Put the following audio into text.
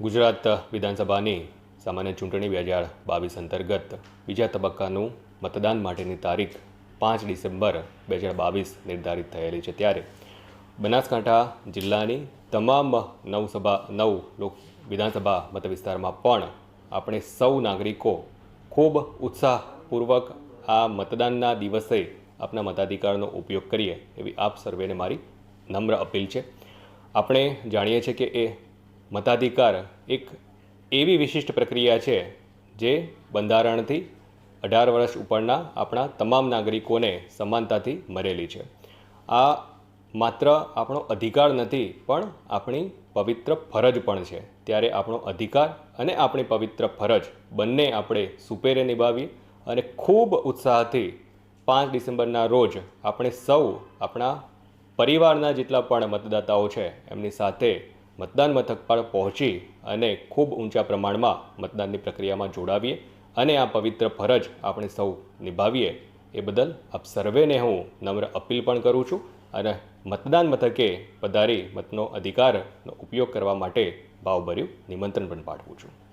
ગુજરાત વિધાનસભાની સામાન્ય ચૂંટણી બે હજાર બાવીસ અંતર્ગત બીજા તબક્કાનું મતદાન માટેની તારીખ પાંચ ડિસેમ્બર બે હજાર બાવીસ નિર્ધારિત થયેલી છે. ત્યારે બનાસકાંઠા જિલ્લાની તમામ નવ સભા નવ લોક, વિધાનસભા મતવિસ્તારમાં પણ આપણે સૌ નાગરિકો ખૂબ ઉત્સાહપૂર્વક આ મતદાનના દિવસે આપના મતાધિકારનો ઉપયોગ કરીએ એવી આપ સર્વેને મારી નમ્ર અપીલ છે. આપણે જાણીએ છીએ કે એ મતાધિકાર એક એવી વિશિષ્ટ પ્રક્રિયા છે જે બંધારણથી અઢાર વર્ષ ઉપરના આપણા તમામ નાગરિકોને સમાનતાથી મળેલી છે. આ માત્ર આપણો અધિકાર નથી, પણ આપણી પવિત્ર ફરજ પણ છે. ત્યારે આપણો અધિકાર અને આપણી પવિત્ર ફરજ બંને આપણે સુપેરે નિભાવીએ અને ખૂબ ઉત્સાહથી પાંચ ડિસેમ્બરના રોજ આપણે સૌ આપણા પરિવારના જેટલા પણ મતદાતાઓ છે, એમની સાથે મતદાન મથક પર પહોંચી અને ખૂબ ઊંચા પ્રમાણમાં મતદાનની પ્રક્રિયામાં જોડાવીએ અને આ પવિત્ર ફરજ આપણે સૌ નિભાવીએ, એ બદલ આપ સર્વેને હું નમ્ર અપીલ પણ કરું છું અને મતદાન મથકે પધારી મતનો અધિકારનો ઉપયોગ કરવા માટે ભાવભર્યું નિમંત્રણ પણ પાઠવું છું.